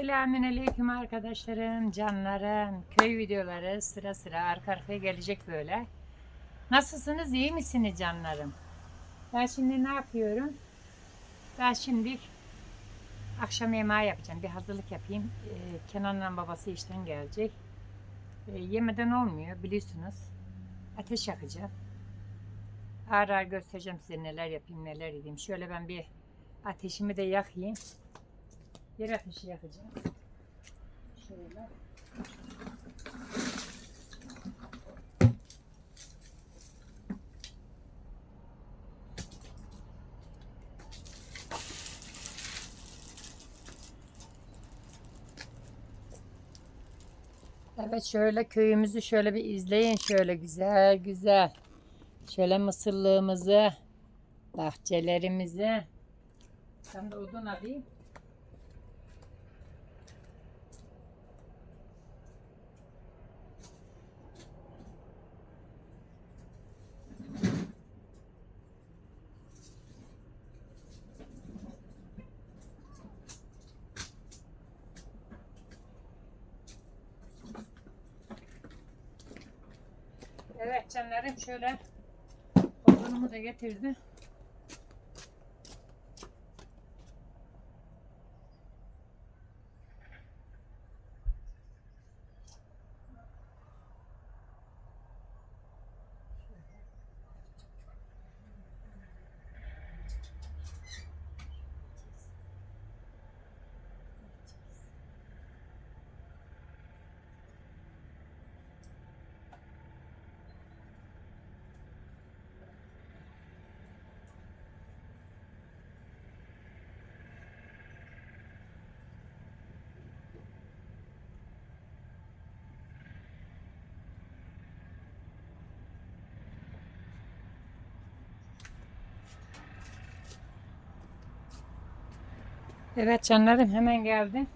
Selamünaleyküm arkadaşlarım, canlarım. Köy videoları sıra sıra arka arkaya gelecek böyle. Nasılsınız, iyi misiniz canlarım? Ben şimdi ne yapıyorum? Ben şimdi akşam yemeği yapacağım. Bir hazırlık yapayım. Ee, Kenan'la babası işten gelecek. Ee, yemeden olmuyor biliyorsunuz. Ateş yakacağım. Ağır ağır göstereceğim size neler yapayım, neler edeyim. Şöyle ben bir ateşimi de yakayım. Yer ateşi yakacağım. Şöyle. Evet şöyle köyümüzü şöyle bir izleyin şöyle güzel güzel. Şöyle mısırlığımızı, bahçelerimizi. Ben de odun alayım. Evet canlarım şöyle odunumu da getirdi. Evet canlarım hemen geldim.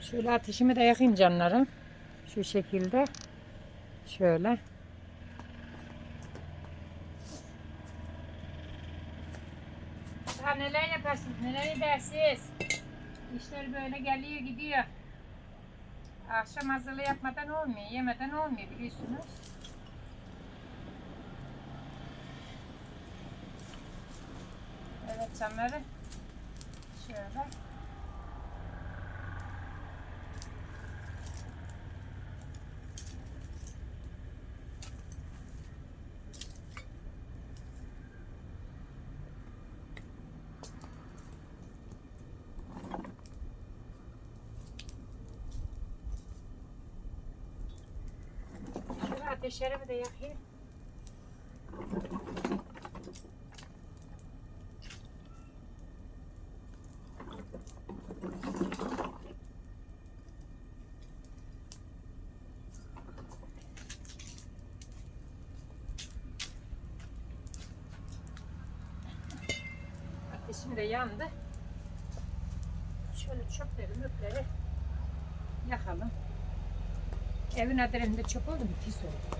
Şöyle ateşimi de yakayım canlarım. Şu şekilde. Şöyle. Daha neler yaparsınız, neler edersiniz? İşler böyle geliyor gidiyor. Akşam hazırlığı yapmadan olmuyor, yemeden olmuyor biliyorsunuz. Evet canları. Şöyle. Şöyle ateşlerimi de yakayım. Ateşim de yandı. Şöyle çöpleri möpleri yakalım. Evin adresinde çöp oldu mu pis oldu.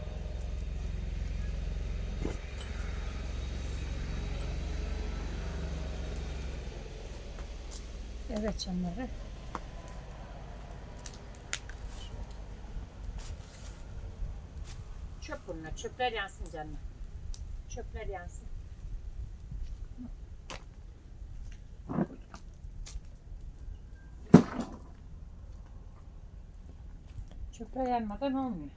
Evet canları. Çöp bunlar. Çöpler yansın canlar. Çöpler yansın. Çöpler yanmadan olmuyor.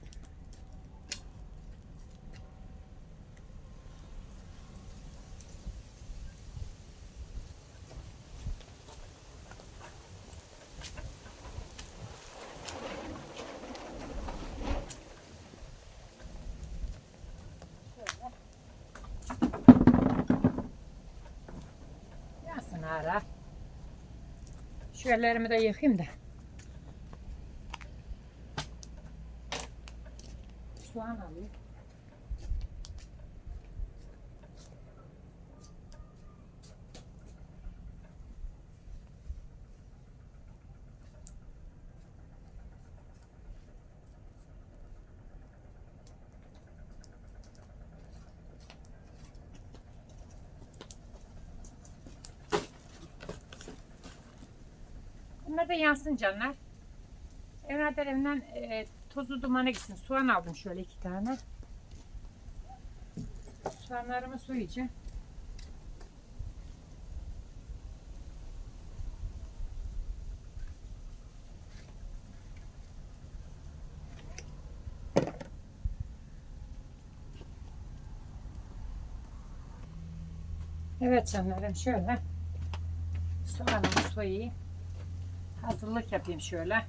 Şöyle. Yansın ara. Şu ellerimi de yıkayayım da. Soğan alayım. Bunlar da yansın canlar. Evlader evinden e, tozlu dumana gitsin. Soğan aldım şöyle iki tane. Soğanlarımı soyacağım. Evet canlarım şöyle soğanımı soyayım. Hazırlık yapayım şöyle.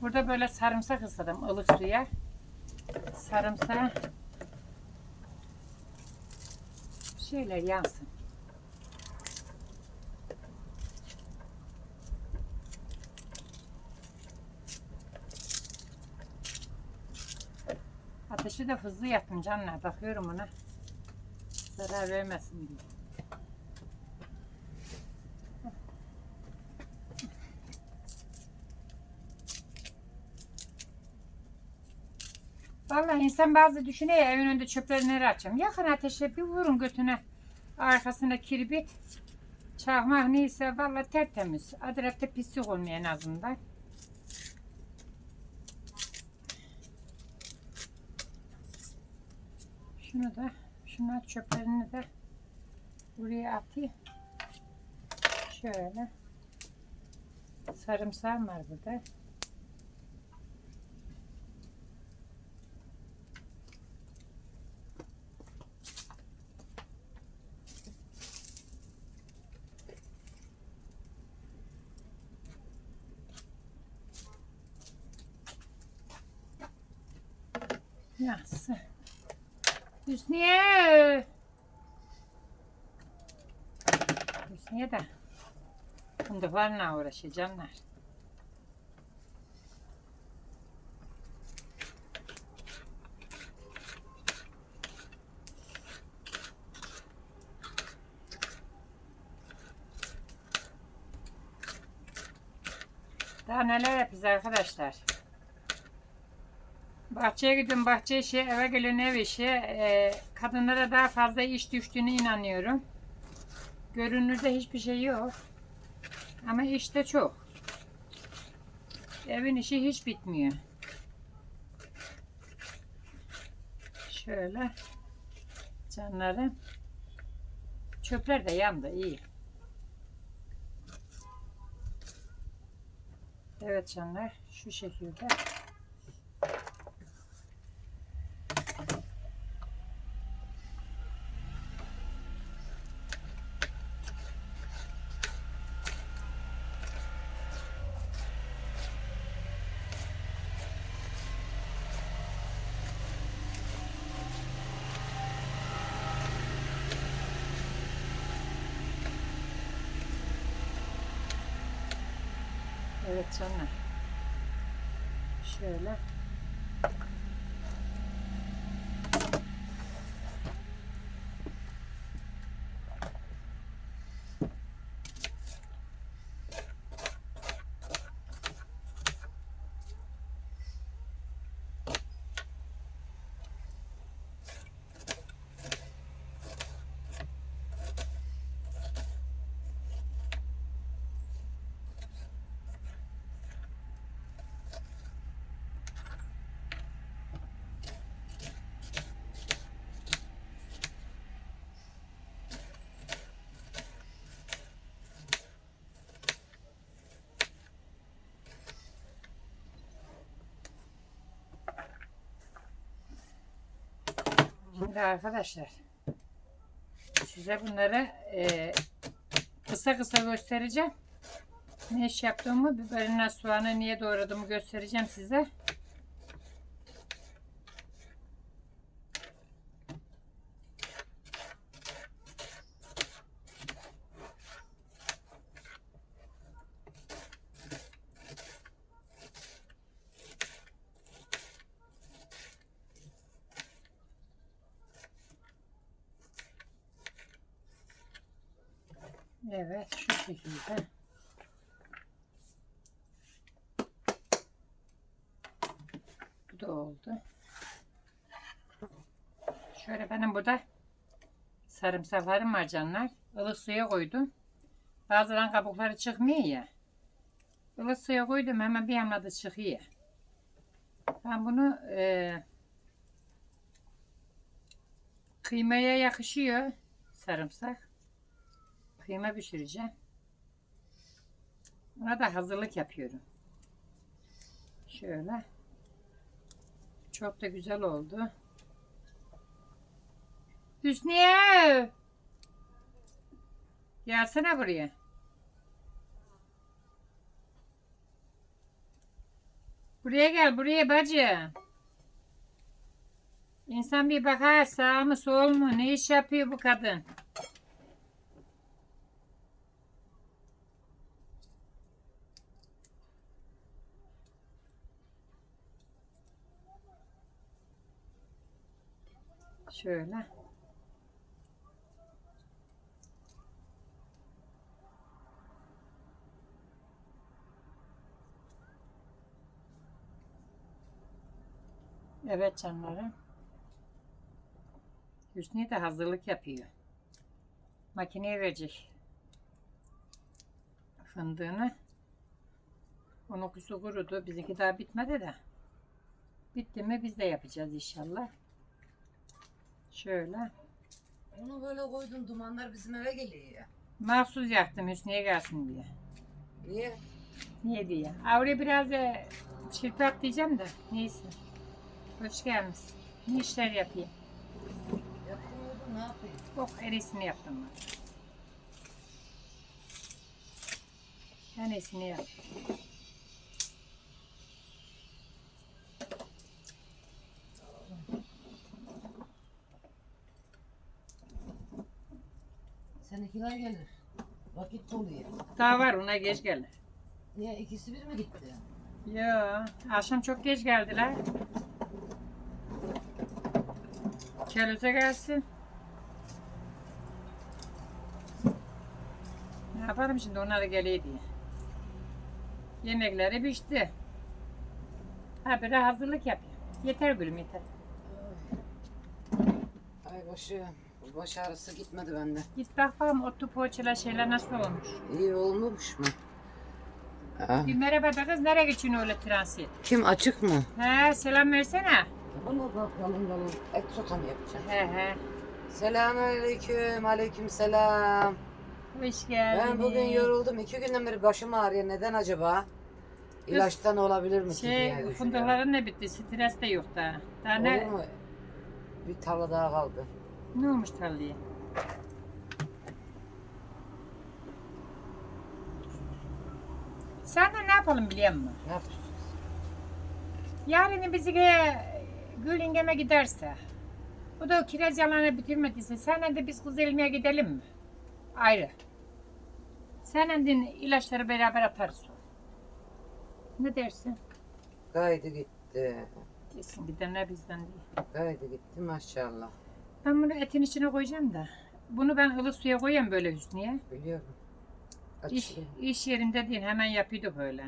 Burada böyle sarımsak ısladım ılık suya. Sarımsağı şöyle yansın. Ateşi de hızlı yaptım canlar. Bakıyorum ona. Zarar vermesin diye. Vallahi insan bazı düşünüyor ya evin önünde çöpleri nereye atacağım. Yakın ateşe bir vurun götüne. Arkasına kirbit. Çakmak neyse vallahi tertemiz. Adrette pislik olmuyor en azından. Şunu da, şuna çöplerini de buraya atayım. Şöyle. Sarımsağım var burada. Nasıl? Hüsniye. Hüsniye de uğraşıyor canlar. Daha neler yapacağız arkadaşlar. Bahçeye gidiyorum, bahçe işi, eve gelen ev işi. Ee, kadınlara daha fazla iş düştüğüne inanıyorum. Görünürde hiçbir şey yok. Ama işte çok. Evin işi hiç bitmiyor. Şöyle canlarım. Çöpler de yandı iyi. Evet canlar şu şekilde. Evet canlar. Şöyle. Şimdi arkadaşlar size bunları e, kısa kısa göstereceğim. Ne iş yaptığımı, biberine soğanı niye doğradığımı göstereceğim size. Evet şu şekilde. Bu da oldu. Şöyle benim burada sarımsaklarım var canlar. Ilık suya koydum. Bazıların kabukları çıkmıyor ya. Ilık suya koydum hemen bir yanına da çıkıyor. Ben bunu e, kıymaya yakışıyor sarımsak. Kıyma pişireceğim. Ona da hazırlık yapıyorum. Şöyle. Çok da güzel oldu. Hüsniye! Gelsene buraya. Buraya gel, buraya bacı. İnsan bir bakar sağ mı sol mu ne iş yapıyor bu kadın? Şöyle. Evet canlarım. Hüsnü de hazırlık yapıyor. Makineye verecek. Fındığını. Onun kusu kurudu. Bizimki daha bitmedi de. Bitti mi biz de yapacağız inşallah. Şöyle. Onu böyle koydun dumanlar bizim eve geliyor ya. Mahsus yaktım Hüsnü'ye gelsin diye. Niye? Niye diye. Avre biraz da çırpak diyeceğim de. Neyse. Hoş gelmişsin. Ne işler yapayım? Yapmıyordum ne yapayım? En iyisini yaptım ben. En iyisini yaptım. Seninkiler gelir. Vakit doluyor. Daha var ona geç gelir. Niye ikisi bir mi gitti? Yo, akşam çok geç geldiler. Kelöze gelsin. Ne yapalım şimdi onlar da geliyor diye. Yemekleri pişti. Ha bir hazırlık yapayım. Yeter gülüm yeter. Ay başım. Bu baş ağrısı gitmedi bende. Git bak bakalım otu poğaçalar şeyler nasıl olmuş. İyi olmamış mı? Ha. Bir merhaba da kız nereye geçiyorsun öyle transit? Kim açık mı? He selam versene. Bana bakalım bakalım. Et sota mı yapacağım? He he. Selamünaleyküm. Aleyküm selam. Hoş geldin. Ben bugün yoruldum. İki günden beri başım ağrıyor. Neden acaba? İlaçtan olabilir mi ki diye Şey düşünüyorum. fındıkların ne bitti? Stres de yok daha. Daha Olur ne, mu? Bir tarla daha kaldı. ne olmuş tarlaya? Sen de ne yapalım biliyor musun? Ne yapacağız? Yarın bizi Gülingeme giderse, o da o kiraz yalanı bitirmediyse, senle de biz kız elmeye gidelim mi? Ayrı. Seninle de ilaçları beraber atarız. Ne dersin? Gaydi gitti. Kesin gidenler bizden değil. Gaydi gitti maşallah. Ben bunu etin içine koyacağım da. Bunu ben ılık suya koyayım böyle Hüsniye. Biliyorum. İş, Açayım. iş yerinde değil hemen yapıyordu böyle.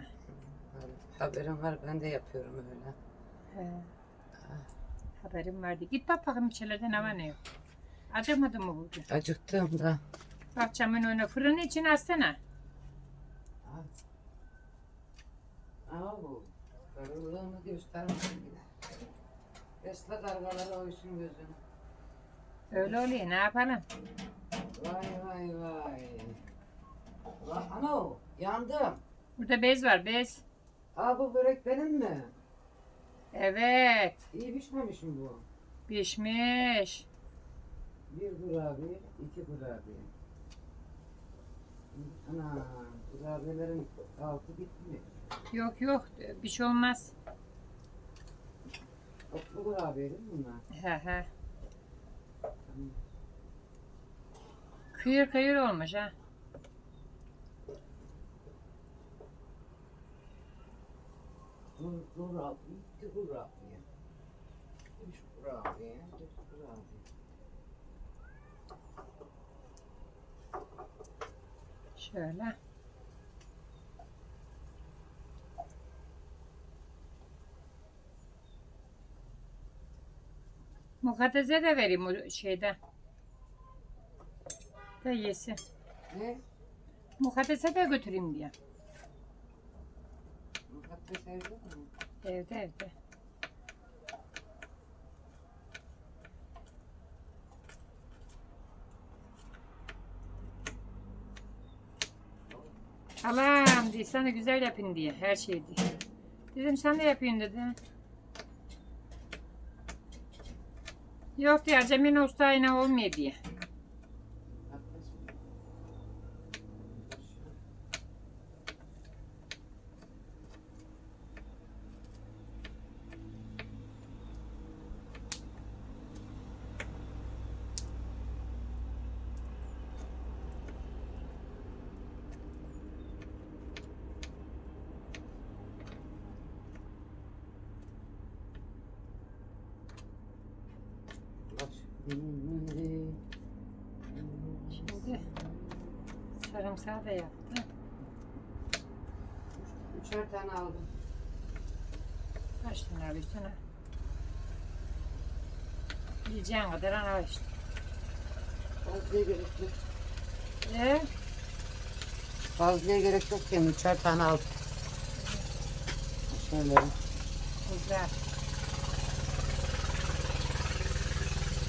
Haberim var ben de yapıyorum öyle. He. Haberim vardı. Git bak bakayım içeride ne var ne yok. Acımadı mı bugün? Acıktım da. Bahçemin önüne fırının içine açsana. Au. Karılığını göstermesin bile. Besle kargaları oysun gözünü. Öyle oluyor ne yapalım? Vay vay vay. Vay ano yandım. Burada bez var bez. Aa bu börek benim mi? Evet İyi pişmemiş mi bu? pişmiş. Bir kurabiye, iki kurabiye. Ana kurabiyelerin altı gitmiş. Yok yok bir şey olmaz. Otlu kurabiye değil mi bunlar? He he. Kıyır kıyır olmuş ha. Kur, kurabiye, iki kurabiye. Üç kurabiye, dört kurabiye. Şöyle. Mukaddes'e de vereyim o şeyden. Da yesin. Ne? Mukaddes'e de götüreyim diye. Mukaddes evde mi? Evde evde. Alam diye sana güzel yapın diye her şey diye. Dedim sen de yapayım dedi. Yok diye Cemile Usta yine olmuyor diye. Mukaddes mi? Bak. Şimdi sarımsağı da yaptı. Üçer tane aldım. Kaç tane abi sana? Yiyeceğin kadar ana işte. Fazlaya gerek yok. Ee, Fazlaya gerek yok yani üçer tane aldım. Şöyle. güzel.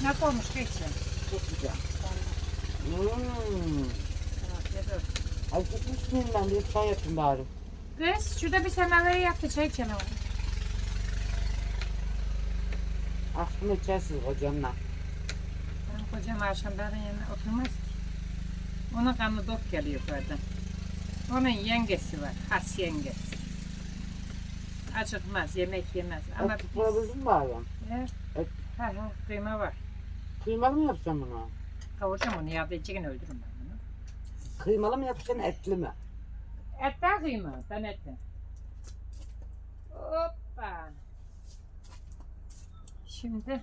Nasıl olmuş geçen? Çok güzel. Hmm. Olsun. Acıkmış mıyım ben bir çay yapayım bari. Kız şurada bir semaveri yaptı çay içelim. Aklını içersiniz hocamla. Benim kocam akşamların yanına oturmaz ki. Onun kanı dok geliyor yukarıdan. Onun yengesi var, has yengesi. Acıkmaz, yemek yemez. Ama Et biz... tutmadınız mı bari? Evet. Et. Ha ha, kıyma var. Kıymalı mı yapacağım bunu? Kavuracağım onu, yağda içikin öldürürüm ben bunu. Kıymalı mı yapacaksın etli mi? Etten kıyma, ben etten. Hoppa. Şimdi.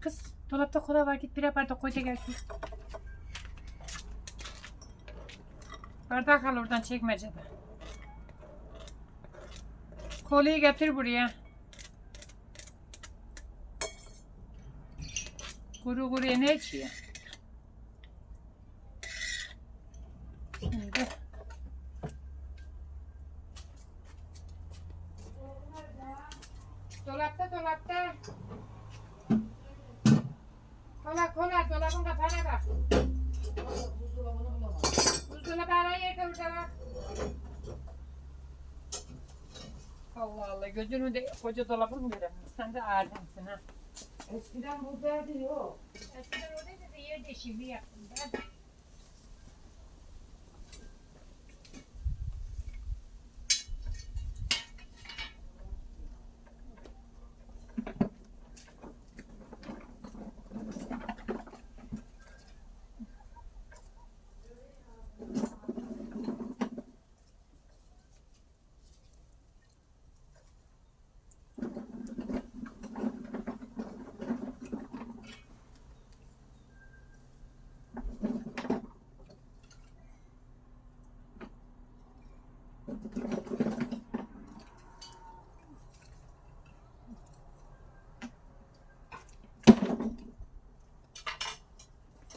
Kız, dolapta kola var. Git birer bardak koy da gel. kız. Bardak al oradan çekmecede. Kolayı getir buraya. Kuru kuruya ne içiyor? Şimdi. Dolapta dolapta. Kola kola dolabın kapağına bak. Buzdolabı araya orada bak. Allah Allah gözünü de koca dolabı mı göremiyorsun? Sen de alemsin ha. Eskiden buradaydı yok. Eskiden oradaydı da yer değişikliği yaptım ben.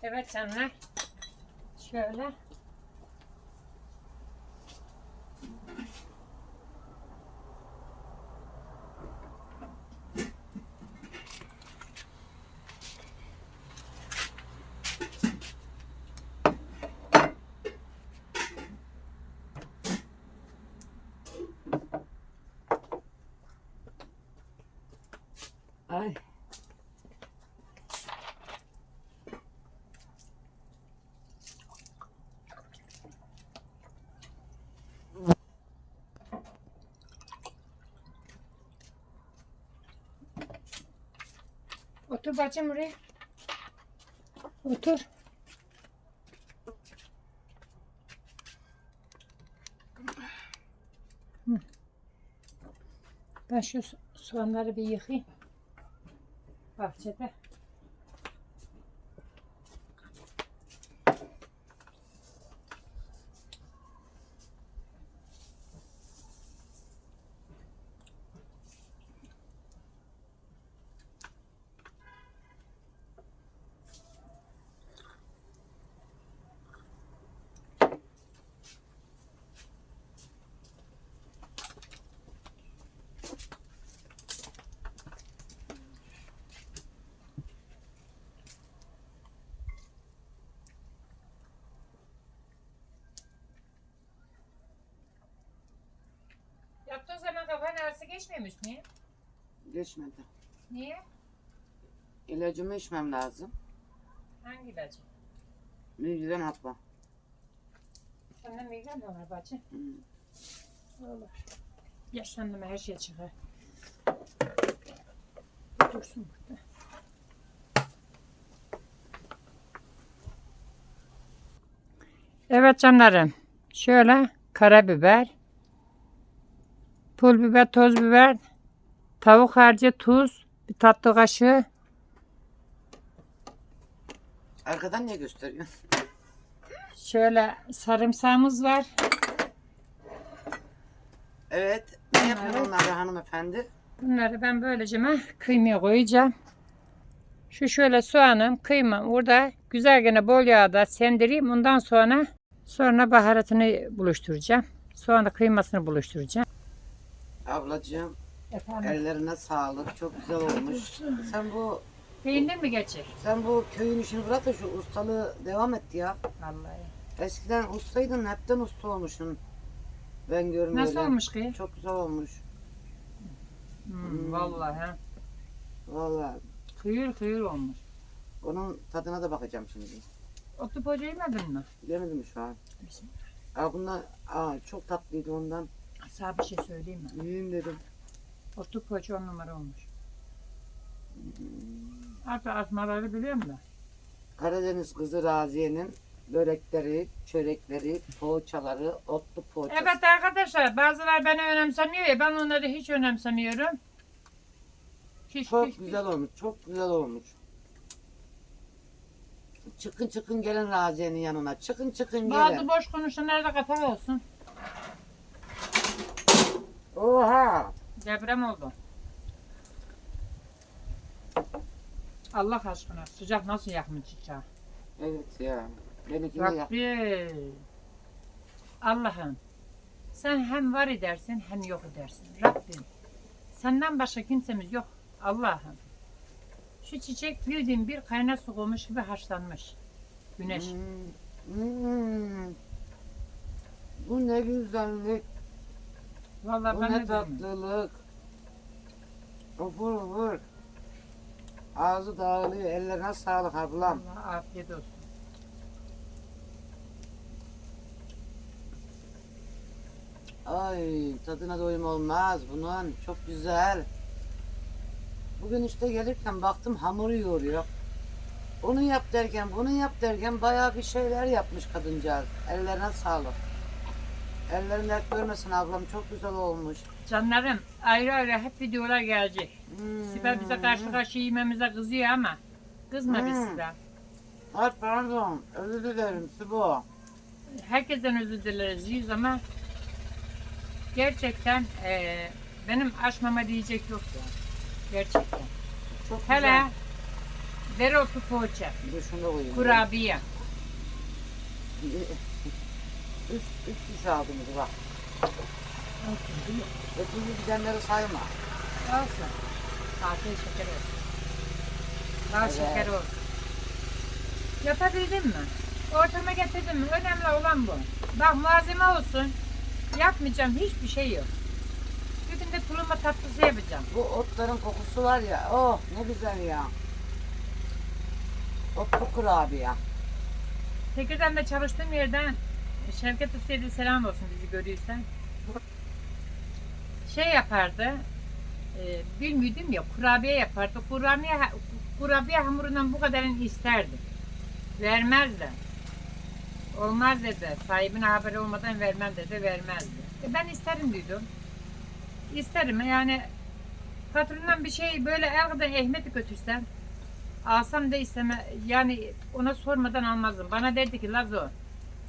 Evet canlar. Şöyle. Otur bacım buraya. Otur. Ben şu so- soğanları bir yıkayayım. Bahçede. Musun ya? Geçmedi. Niye? İlacımı içmem lazım. Hangi ilacı? Migren hapı. Sende migren mi var bacı? Hmm. Olur. Yaşlandım her şey çıkar. Dursun burada. Evet canlarım. Şöyle karabiber, pul biber, toz biber, tavuk harcı, tuz, bir tatlı kaşığı. Arkadan ne gösteriyorsun? Şöyle sarımsağımız var. Evet. Ne yapıyor Evet. hanımefendi? Bunları ben böylece kıymaya koyacağım. Şu şöyle soğanım, kıymam burada güzel gene bol yağda sendireyim. Ondan sonra sonra baharatını buluşturacağım. Sonra kıymasını buluşturacağım. Ablacığım Efendim. ellerine sağlık. Çok güzel olmuş. Sen bu Peynir mi geçir? sen bu köyün işini bırak da şu ustalığı devam et ya. Vallahi. Eskiden ustaydın, hepten usta olmuşsun. Ben görmüyorum. Nasıl olmuş ki? Çok güzel olmuş. Hmm, vallahi ha. Vallahi Kıyır kıyır olmuş. onun tadına da bakacağım şimdi. Otu poğaça yemedin mi? Yemedim şu an? Aa, bunlar aa, çok tatlıydı ondan. Sana bir şey söyleyeyim mi? Yiyeyim dedim. Otu poğaça on numara olmuş. Hatta asmaları biliyor musun? Karadeniz kızı Raziye'nin börekleri, çörekleri, poğaçaları, otlu poğaçası. Evet arkadaşlar bazılar beni önemsemiyor ya ben onları hiç önemsemiyorum. Hiç, Çok hiç- güzel olmuş, çok güzel olmuş. Çıkın çıkın gelin Raziye'nin yanına. Çıkın çıkın Bazı gelin. boş konuşanlar da kafa olsun. Oha! Deprem oldu. Allah aşkına sıcak nasıl yakmış çiçeği? Evet ya. Benimkini yap. Rabbim. Allah'ım. Sen hem var edersin hem yok edersin. Rabbim. Senden başka kimsemiz yok. Allah'ım. Şu çiçek bildiğin bir kaynar su koymuş gibi haşlanmış. Güneş. Hmm, hmm. Bu ne güzellik, Vallahi bu ben ne diyeyim? tatlılık. Vur vur. Ağzı dağılıyor, ellerine sağlık ablam. Allah afiyet olsun. Ay tadına doyum olmaz bunun. Çok güzel. Bugün işte gelirken baktım hamuru yoğuruyor. Onu yap derken, bunu yap derken bayağı bir şeyler yapmış kadıncağız. Ellerine sağlık. Ellerin dert görmesin ablam. Çok güzel olmuş. Canlarım ayrı ayrı hep videolar gelecek. Hmm. Sibel bize karşı karşı yememize kızıyor ama kızma Hmm. Sibel. Ay pardon. Özür dilerim Sibo. Herkesten özür dileriz yüz ama gerçekten eee, benim aşmama diyecek yok ya. Gerçekten. Çok Hele güzel. dereotu poğaça, kurabiye. Üç, üç kişi aldınız bak. Ötürü gidenleri sayma. Olsun. Afiyet şeker olsun. Bal Evet. şeker olsun. Yapabildin mi? Ortama getirdin mi? Önemli olan bu. Bak malzeme olsun. Yapmayacağım hiçbir şey yok. Bir gün de tulumba tatlısı yapacağım. Bu otların kokusu var ya. Oh ne güzel ya. Otlu kurabiye. Tekirdağ'da çalıştığım yerden Şevket da selam olsun bizi görüyorsan. Şey yapardı, e, bilmiyordum ya kurabiye yapardı. Kurabiye, kurabiye hamurundan bu kadarını isterdi. Vermezdi. Olmaz dedi. Sahibine haberi olmadan vermem dedi, vermezdi. E ben isterim dedim. İsterim yani patrondan bir şey böyle el kadar ehmet götürsem alsam da isteme yani ona sormadan almazdım. Bana derdi ki Lazo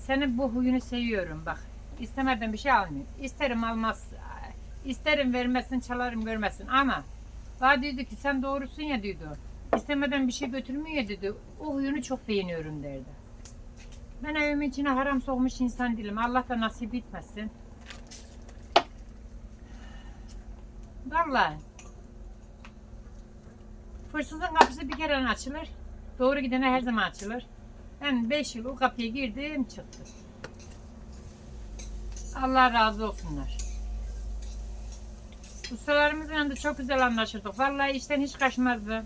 senin bu huyunu seviyorum bak. İstemeden bir şey almayayım. İsterim almaz. İsterim vermesin çalarım görmesin ama bana dedi ki sen doğrusun ya dedi. İstemeden bir şey götürmüyor dedi. O huyunu çok beğeniyorum derdi. Ben evimin içine haram sokmuş insan değilim. Allah da nasip etmesin. Vallahi. Hırsızın kapısı bir kere açılır. Doğru gidene her zaman açılır. Ben 5 yıl o kapıya girdim çıktım. Allah razı olsunlar. Ustalarımızla da çok güzel anlaşırdık. Vallahi işten hiç kaçmazdı.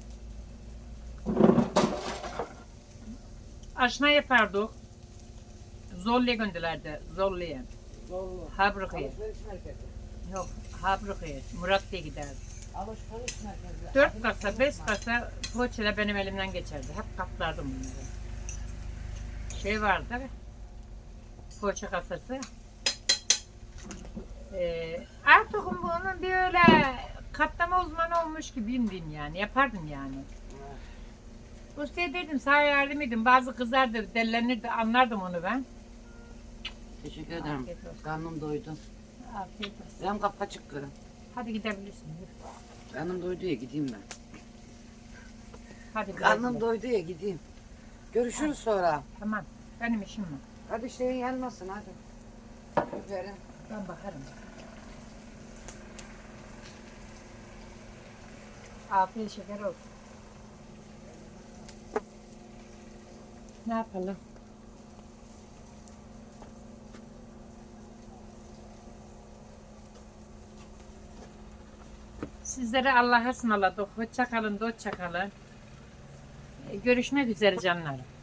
Aşna yapardık. Zorlu'ya gönderlerdi. Zorlu'ya. Zorlu. Merkezi. Yok Habruka'ya. Murat diye giderdi. Alışveriş merkezi. Dört kasa, beş kasa poğaçayla benim elimden geçerdi. Hep katlardım bunları. Şey vardı, poğaça kasası. Ee, artık bunun bir öyle katlama uzmanı olmuş gibiyim diyeyim yani. Yapardım yani. Ustaya dedim sağ yardım edin. Bazı kızardı, dellenirdi, anlardım onu ben. Teşekkür ederim. Afiyet olsun. Karnım doydu. Afiyet olsun. Benim kapı açık kırım. Hadi gidebilirsin. yürü. Karnım doydu ya gideyim ben. Hadi güle Karnım doydu ya gideyim. Görüşürüz sonra. Tamam. Benim işim var. Hadi şeyin yanmasın hadi. Öperim. Ben bakarım. Afiyet şeker olsun. Ne yapalım? Sizlere Allah'a ısmarladık. Hoşça kalın, hoşça kalın. Görüşmek üzere canlarım.